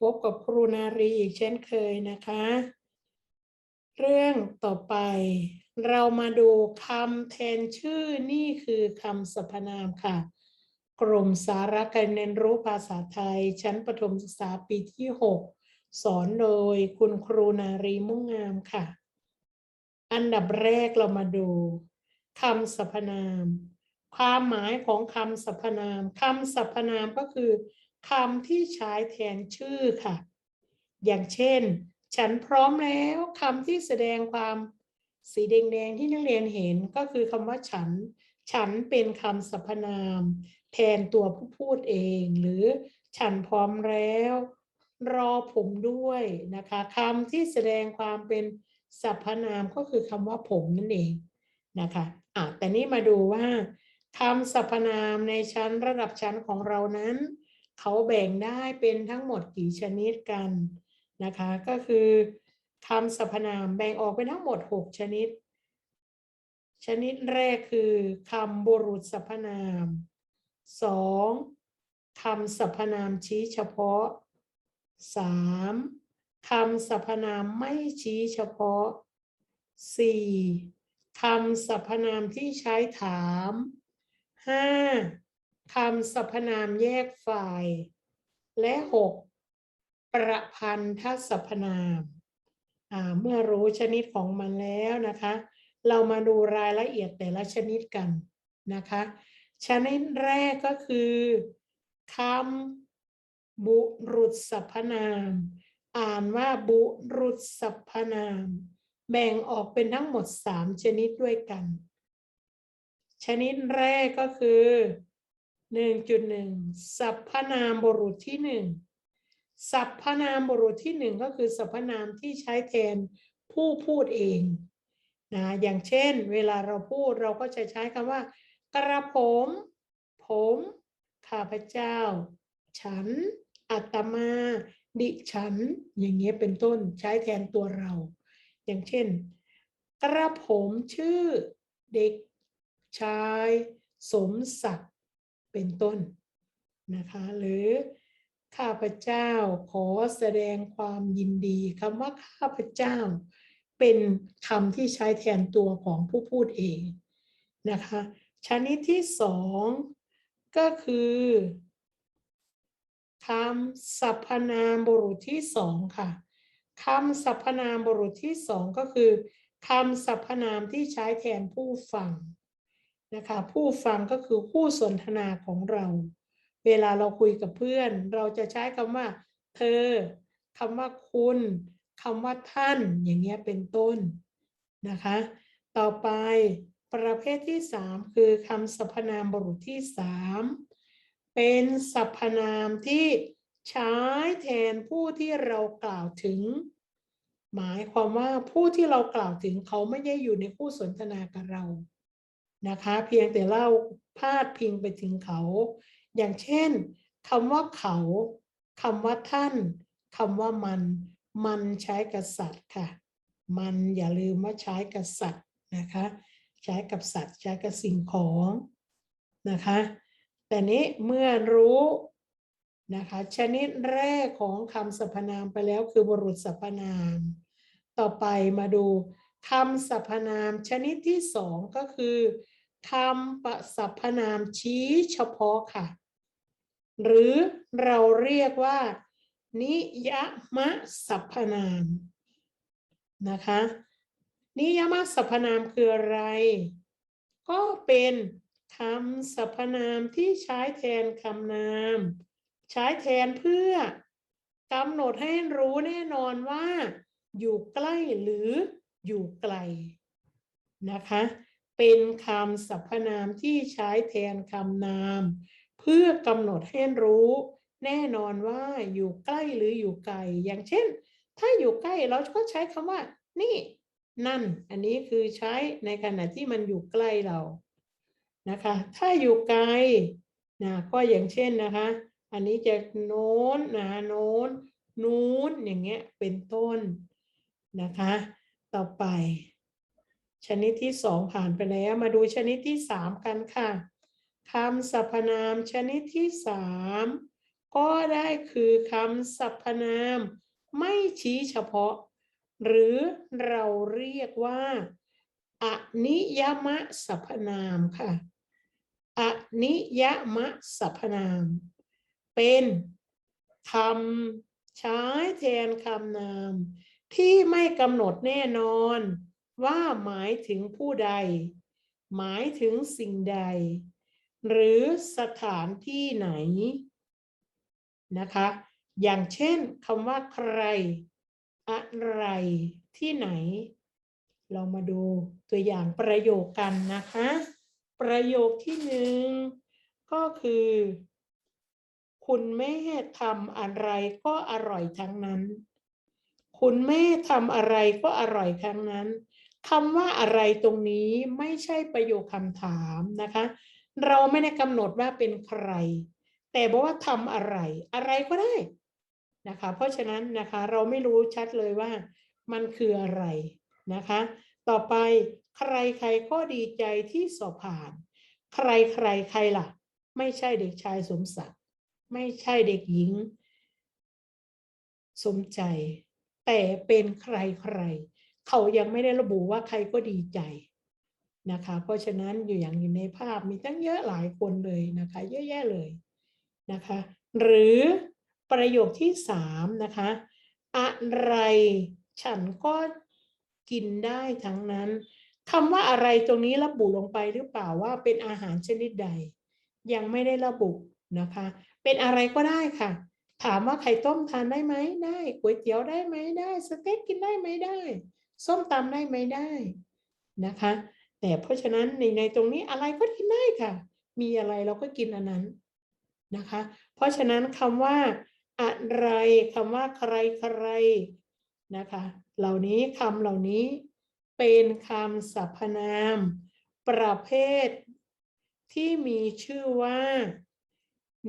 พบกับครูนารีอีกเช่นเคยนะคะ เรื่องต่อไป เรามาดูคำแทนชื่อนี่คือคำสรรพนามค่ะกรมสาระการเรียนรู้ภาษาไทย ชั้นประถมศึกษาปีที่ 6 สอนโดยคุณครูนารีมุ่งงามค่ะ อันดับแรกเรามาดูคำสรรพนาม ความหมายของคำสรรพนามคำสรรพนามก็คือ คำที่ใช้แทนชื่อค่ะ อย่างเช่น ฉันพร้อมแล้วคำที่แสดงความสีแดงๆที่นักเรียนเห็นก็คือคำว่าฉัน ฉันเป็นคำสรรพนาม แทนตัวผู้พูดเอง หรือฉันพร้อมแล้ว รอผมด้วยนะคะคำที่แสดงความเป็นสรรพนามก็คือคำว่าผมนั่นเองนะคะอะแต่นี่มาดูว่าคำสรรพนามในชั้นระดับชั้นของเรานั้น เขาแบ่งได้เป็นทั้งหมดกี่ชนิดกันนะคะ ก็คือคำสรรพนามแบ่งออกเป็นทั้งหมด 6 ชนิด ชนิดแรกคือคำบุรุษสรรพนามสองคำสรรพนามชี้เฉพาะสามคำสรรพนามไม่ชี้เฉพาะสี่คำสรรพนามที่ใช้ถามห้า คำสรรพนามแยกฝ่าย และหกประพันธสรรพนามเมื่อรู้ชนิดของมันแล้วนะคะ เรามาดูรายละเอียดแต่ละชนิดกันนะคะ ชนิดแรกก็คือคำบุรุษสรรพนาม อ่านว่าบุรุษสรรพนาม แบ่งออกเป็นทั้งหมดสามชนิดด้วยกัน ชนิดแรกก็คือ หนึ่งจุดหนึ่งสรรพนามบุรุษที่หนึ่งสรรพนามบุรุษที่หนึ่งก็คือสรรพนามที่ใช้แทนผู้พูดเองนะอย่างเช่น เวลาเราพูดเราก็จะใช้คำว่า กระผม ผม ข้าพเจ้า ฉัน อัตมา ดิฉัน อย่างเงี้ยเป็นต้นใช้แทนตัวเรา อย่างเช่น กระผมชื่อเด็กชาย สมศักดิ เป็นต้นนะคะหรือข้าพเจ้าขอแสดงความยินดีคำว่าข้าพเจ้า เป็นคำที่ใช้แทนตัวของผู้พูดเองนะคะชนิดที่สองก็คือคำสรรพนามบุรุษที่สองค่ะคำสรรพนามบุรุษที่สองก็คือคำสรรพนามที่ใช้แทนผู้ฟัง นะคะ ผู้ฟังก็คือผู้สนทนาของเรา เวลาเราคุยกับเพื่อน เราจะใช้คำว่า เธอคำว่าคุณคำว่าท่าน อย่างเงี้ยเป็นต้นนะคะ ต่อไปประเภทที่สามคือคำสรรพนามบุรุษที่สามเป็นสรรพนามที่ใช้แทนผู้ที่เรากล่าวถึง หมายความว่าผู้ที่เรากล่าวถึงเขาไม่ได้อยู่ในคู่สนทนากับเรา นะคะ เพียงแต่เล่าพาดพิงไปถึงเขา อย่างเช่นคำว่าเขาคำว่าท่านคำว่ามัน มันใช้กับสัตว์ค่ะ มันอย่าลืมว่าใช้กับสัตว์นะคะ ใช้กับสัตว์ใช้กับสิ่งของนะคะ แต่นี้เมื่อรู้นะคะชนิดแรกของคำสรรพนามไปแล้วคือบุรุษสรรพนาม ต่อไปมาดู คำสรรพนามชนิดที่สองก็คือคำประสรรพนามชี้เฉพาะค่ะ หรือเราเรียกว่า นิยมสรรพนามนะคะ นิยมสรรพนามคืออะไร ก็เป็นคำสรรพนามที่ใช้แทนคำนาม ใช้แทนเพื่อกำหนดให้รู้แน่นอนว่า อยู่ใกล้หรือ อยู่ไกลนะคะ เป็นคำสรรพนามที่ใช้แทนคำนาม เพื่อกำหนดให้รู้ แน่นอนว่าอยู่ใกล้หรืออยู่ไกล อย่างเช่น ถ้าอยู่ใกล้เราก็ใช้คำว่า นี่ นั่น อันนี้คือใช้ในขณะที่มันอยู่ใกล้เรานะคะ ถ้าอยู่ไกลนะก็อย่างเช่นนะคะ อันนี้จะโน้นนะโน้นนู้นอย่างเงี้ยเป็นต้นนะคะ ต่อไป ชนิดที่สองผ่านไปแล้ว มาดูชนิดที่สามกันค่ะคำสรรพนามชนิดที่สามก็ได้คือคำสรรพนาม ไม่ชี้เฉพาะ หรือเราเรียกว่าอนิยมสรรพนามค่ะอนิยมสรรพนาม เป็นคำใช้แทนคำนาม ที่ไม่กำหนดแน่นอนว่าหมายถึงผู้ใด หมายถึงสิ่งใด หรือสถานที่ไหนนะคะ อย่างเช่นคำว่าใคร อะไร ที่ไหน เรามาดูตัวอย่างประโยคกันนะคะ ประโยคที่หนึ่งก็คือ คุณแม่ทำอะไรก็อร่อยทั้งนั้น คุณแม่ทำอะไรก็อร่อยทั้งนั้นคำว่าอะไรตรงนี้ไม่ใช่ประโยคคำถามนะคะ เราไม่ได้กำหนดว่าเป็นใคร แต่บอกว่าทำอะไรอะไรก็ได้นะคะ เพราะฉะนั้นนะคะเราไม่รู้ชัดเลยว่ามันคืออะไรนะคะ ต่อไปใครใครก็ดีใจที่สอบผ่าน ใครใครใครล่ะ ไม่ใช่เด็กชายสมศักดิ์ไม่ใช่เด็กหญิง สมใจ แต่เป็นใครใคร เขายังไม่ได้ระบุว่าใครก็ดีใจนะคะ เพราะฉะนั้นอยู่อย่างอยู่ในภาพมีตั้งเยอะหลายคนเลยนะคะ เยอะแยะเลยนะคะ หรือประโยคที่สามนะคะ อะไรฉันก็กินได้ทั้งนั้นคำว่าอะไรตรงนี้ระบุลงไปหรือเปล่าว่าเป็นอาหารชนิดใด ยังไม่ได้ระบุนะคะ เป็นอะไรก็ได้ค่ะ ถามว่าไข่ต้มทานได้ไหมได้ก๋วยเตี๋ยวได้ไหมได้ สเต็กกินได้ไหมได้ ส้มตำได้ไหมได้นะคะ แต่เพราะฉะนั้นในในตรงนี้อะไรก็กินได้ค่ะ มีอะไรเราก็กินอันนั้นนะคะ เพราะฉะนั้นคำว่า อะไรคำว่าใครใครนะคะ เหล่านี้คำเหล่านี้เป็นคำสรรพนาม ประเภทที่มีชื่อว่า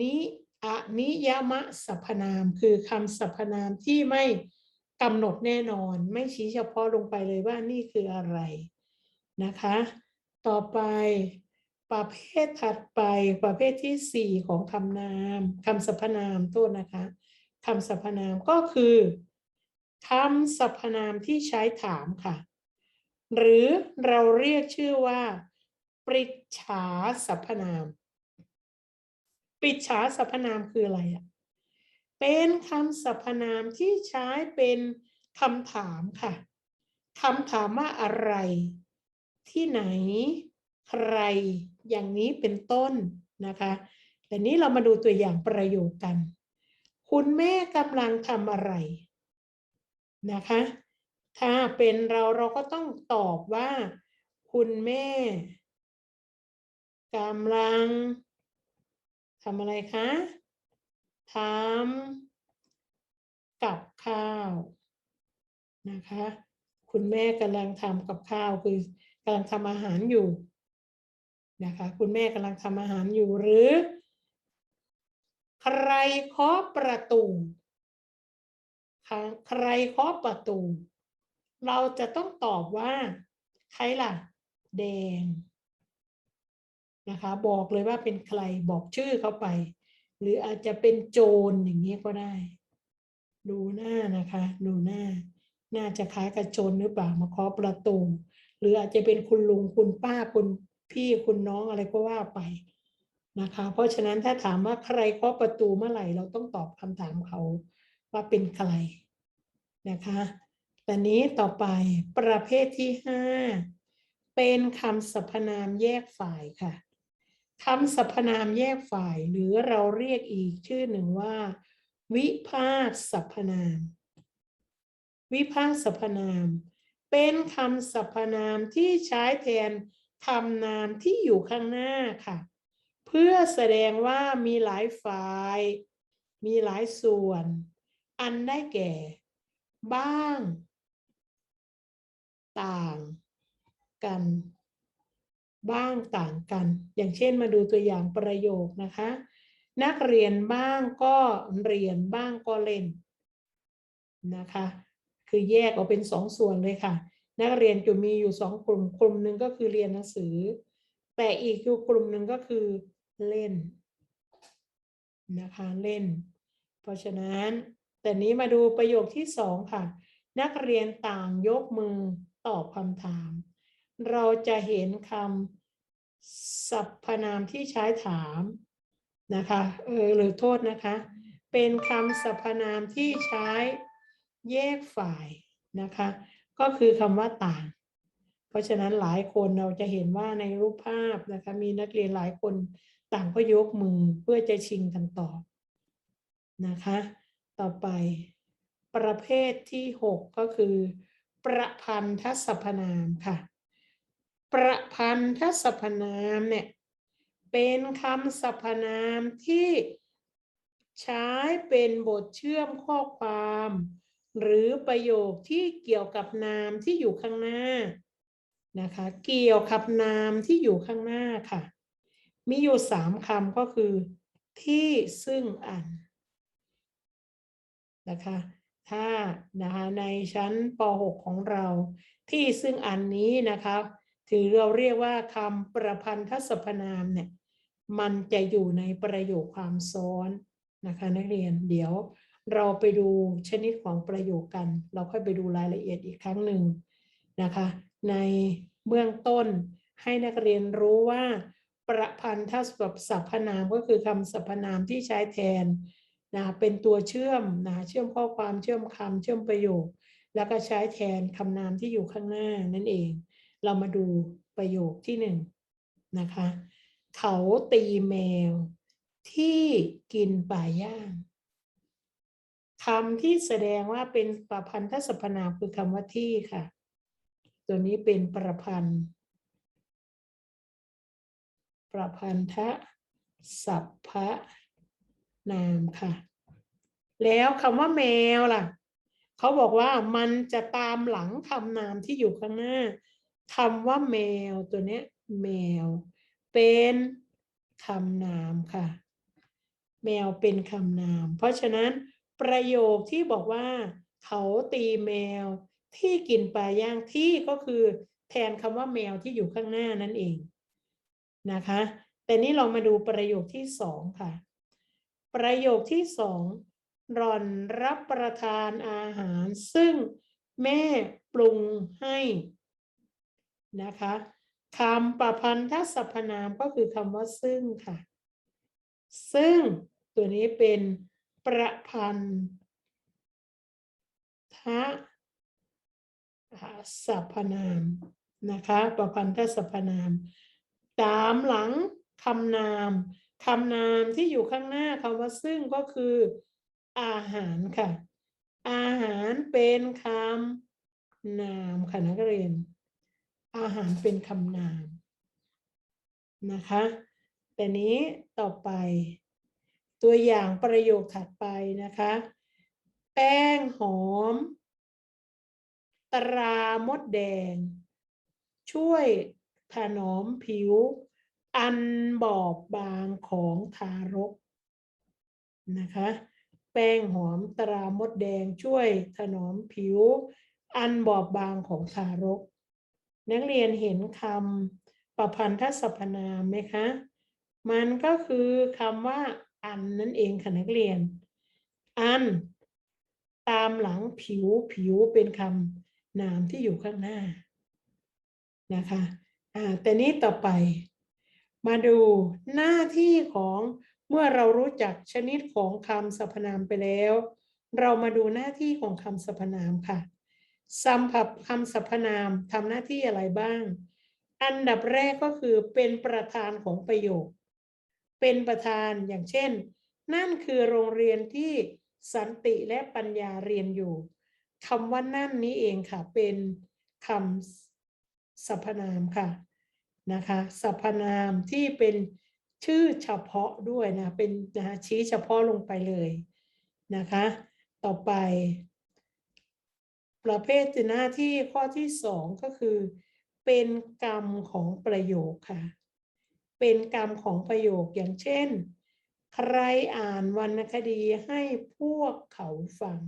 นิ อนิยมสรรพนามคือคำสรรพนามที่ไม่กำหนดแน่นอน ไม่ชี้เฉพาะลงไปเลยว่านี่คืออะไรนะคะ ต่อไปประเภทถัดไปประเภทที่สี่ของคำนามคำสรรพนามโทษนะคะคำสรรพนามก็คือคำสรรพนามที่ใช้ถามค่ะ หรือเราเรียกชื่อว่า ปริจฉาสรรพนาม ปิจฉาสรรพนามคืออะไรอะเป็นคำสรรพนามที่ใช้เป็นคำถามค่ะคำถามว่าอะไร ที่ไหน ใคร อย่างนี้เป็นต้นนะคะแต่นี้เรามาดูตัวอย่างประโยคกัน คุณแม่กำลังทำอะไรนะคะ ถ้าเป็นเราเราก็ต้องตอบว่า คุณแม่กำลัง ทำอะไรคะทำกับข้าวนะคะ คุณแม่กำลังทำกับข้าวคือกำลังทำอาหารอยู่นะคะ คุณแม่กำลังทำอาหารอยู่หรือ ใครเคาะประตูใครเคาะประตู เราจะต้องตอบว่า ใครล่ะ แดง นะคะบอกเลยว่าเป็นใครบอกชื่อเขาไป หรืออาจจะเป็นโจรอย่างนี้ก็ได้ ดูหน้านะคะ ดูหน้า น่าจะคล้ายกับโจรหรือเปล่ามาเคาะประตู หรืออาจจะเป็นคุณลุงคุณป้าคุณพี่คุณน้องอะไรก็ว่าไปนะคะ เพราะฉะนั้นถ้าถามว่าใครเคาะประตูเมื่อไหร่ เราต้องตอบคำถามเขาว่าเป็นใครนะคะแตอนนี้ต่อไปประเภทที่ห้าเป็นคำสรรพนามแยกฝ่ายค่ะ คำสรรพนามแยกฝ่าย หรือเราเรียกอีกชื่อหนึ่งว่า วิพากษ์สรรพนาม วิพากษ์สรรพนาม เป็นคำสรรพนามที่ใช้แทนคำนามที่อยู่ข้างหน้าค่ะ เพื่อแสดงว่ามีหลายฝ่าย มีหลายส่วน อันได้แก่ บ้าง ต่างกัน บ้างต่างกัน อย่างเช่นมาดูตัวอย่างประโยคนะคะ นักเรียนบ้างก็เรียนบ้างก็เล่นนะคะ คือแยกออกเป็นสองส่วนเลยค่ะ นักเรียนจะมีอยู่สองกลุ่ม กลุ่มหนึ่งก็คือเรียนหนังสือ แต่อีกอยู่กลุ่มหนึ่งก็คือเล่นนะคะเล่น เพราะฉะนั้นแต่นี้มาดูประโยคที่สองค่ะ นักเรียนต่างยกมือตอบคำถาม เราจะเห็นคำ สรรพนามที่ใช้ถามนะคะเออหรือโทษนะคะ เป็นคำสรรพนามที่ใช้แยกฝ่ายนะคะ ก็คือคำว่าต่าง เพราะฉะนั้นหลายคนเราจะเห็นว่าในรูปภาพนะคะมีนักเรียนหลายคนต่างก็ยกมือเพื่อจะชิงกันตอบนะคะ ต่อไปประเภทที่หกก็คือ ประพันธสรรพนามค่ะ ประพันธสรรพนามเนี่ยเป็นคำสรรพนามที่ใช้เป็นบทเชื่อมข้อความ หรือประโยคที่เกี่ยวกับนามที่อยู่ข้างหน้านะคะ เกี่ยวกับนามที่อยู่ข้างหน้าค่ะ มีอยู่สามคำก็คือ ที่ซึ่งอันนะคะ ถ้านะคะในชั้นป .6 ของเราที่ซึ่งอันนี้นะคะ ถือเราเรียกว่าคำประพันธสรรพนามเนี่ยมันจะอยู่ในประโยคความซ้อนนะคะนักเรียนเดี๋ยวเราไปดูชนิดของประโยคกัน เราค่อยไปดูรายละเอียดอีกครั้งหนึ่งนะคะ ในเบื้องต้นให้นักเรียนรู้ว่า ประพันธสรรพนามก็คือคำสรรพนามที่ใช้แทนนะเป็นตัวเชื่อมนะเชื่อมข้อความเชื่อมคำเชื่อมประโยค แล้วก็ใช้แทนคำนามที่อยู่ข้างหน้านั่นเอง เรามาดูประโยคที่หนึ่งนะคะ เขาตีแมวที่กินป่าย่างคำที่แสดงว่าเป็นประพันธสรรพนามคือคำว่าที่ค่ะ ตัวนี้เป็นประพันธ์ ประพันธสัพพนามค่ะ แล้วคำว่าแมวล่ะ เขาบอกว่ามันจะตามหลังคำนามที่อยู่ข้างหน้า คำว่าแมวตัวเนี้ยแมว เป็นคำนามค่ะ แมวเป็นคำนาม เพราะฉะนั้นประโยคที่บอกว่า เขาตีแมวที่กินปลาย่างที่ก็คือแทนคำว่าแมวที่อยู่ข้างหน้านั่นเองนะคะ แต่นี้เรามาดูประโยคที่สองค่ะ ประโยคที่สองรอนรับประทานอาหารซึ่งแม่ปรุงให้ นะคะคำประพันธสรรพนามก็คือคำว่าซึ่งค่ะ ซึ่งตัวนี้เป็นประพันธสรรพนามนะคะ ประพันธสรรพนาม ตามหลังคำนามคำนามที่อยู่ข้างหน้าคำว่าซึ่งก็คืออาหารค่ะ อาหารเป็นคำนามค่ะนักเรียน อาหารเป็นคำนามนะคะ แต่นี้ต่อไป ตัวอย่างประโยคถัดไปนะคะ แป้งหอม ตรามดแดง ช่วยถนอมผิว อันบอบบางของทารกนะคะ แป้งหอมตรามดแดงช่วยถนอมผิว อันบอบบางของทารก นักเรียนเห็นคำประพันธสรรพนามไหมคะ มันก็คือคำว่าอันนั่นเองค่ะนักเรียน อัน ตามหลังผิวผิวเป็นคำนามที่อยู่ข้างหน้านะคะอ่าแต่นี้ต่อไป มาดูหน้าที่ของเมื่อเรารู้จักชนิดของคำสรรพนามไปแล้ว เรามาดูหน้าที่ของคำสรรพนามค่ะ สัมผัสคำสรรพนามทำหน้าที่อะไรบ้าง อันดับแรกก็คือเป็นประธานของประโยค เป็นประธานอย่างเช่น นั่นคือโรงเรียนที่สันติและปัญญาเรียนอยู่คำว่านั่นนี้เองค่ะ เป็นคำสรรพนามค่ะนะคะสรรพนามที่เป็นชื่อเฉพาะด้วยนะเป็นนะชี้เฉพาะลงไปเลยนะคะ ต่อไป ประเภทหน้าที่ข้อที่สองก็คือ เป็นกรรมของประโยคค่ะ เป็นกรรมของประโยคอย่างเช่น ใครอ่านวรรณคดีให้พวกเขาฟัง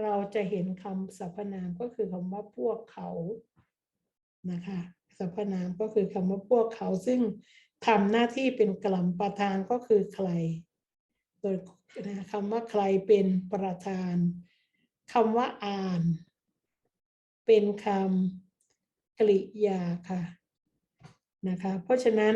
เราจะเห็นคำสรรพนามก็คือคำว่าพวกเขานะคะสรรพนามก็คือคำว่าพวกเขาซึ่งทำหน้าที่เป็นกลัมประธานก็คือใคร โดยคำว่าใครเป็นประธาน คำว่าอ่าน เป็นคำกริยาค่ะนะคะ เพราะฉะนั้น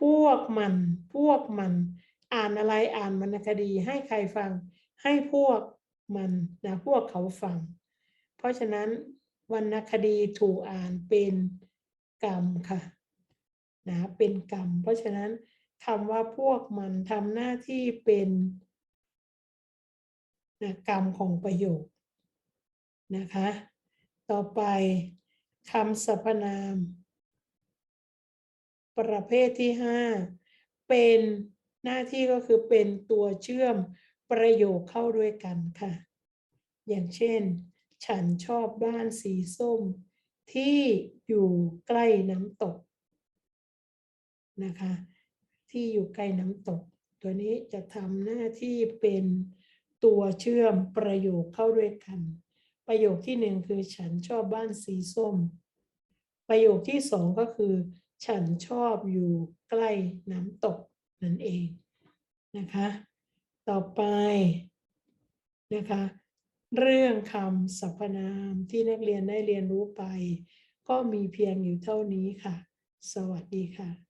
พวกมันพวกมัน อ่านอะไรอ่านวรรณคดีให้ใครฟัง ให้พวกมันนะพวกเขาฟัง เพราะฉะนั้นวรรณคดีถูกอ่านเป็นกรรมค่ะนะเป็นกรรม เพราะฉะนั้นคำว่าพวกมันทำหน้าที่เป็นนะกรรมของประโยค นะคะ ต่อไปคำสรรพนาม ประเภทที่ห้าเป็นหน้าที่ก็คือเป็นตัวเชื่อมประโยคเข้าด้วยกันค่ะ อย่างเช่น ฉันชอบบ้านสีส้ม ที่อยู่ใกล้น้ำตกนะคะ ที่อยู่ใกล้น้ำตก ตัวนี้จะทำหน้าที่เป็นตัวเชื่อมประโยคเข้าด้วยกัน ประโยคที่หนึ่งคือฉันชอบบ้านสีส้ม ประโยคที่สองก็คือ ฉันชอบอยู่ใกล้น้ำตกนั่นเองนะคะ ต่อไปนะคะ เรื่องคำสรรพนามที่นักเรียนได้เรียนรู้ไป ก็มีเพียงอยู่เท่านี้ค่ะ สวัสดีค่ะ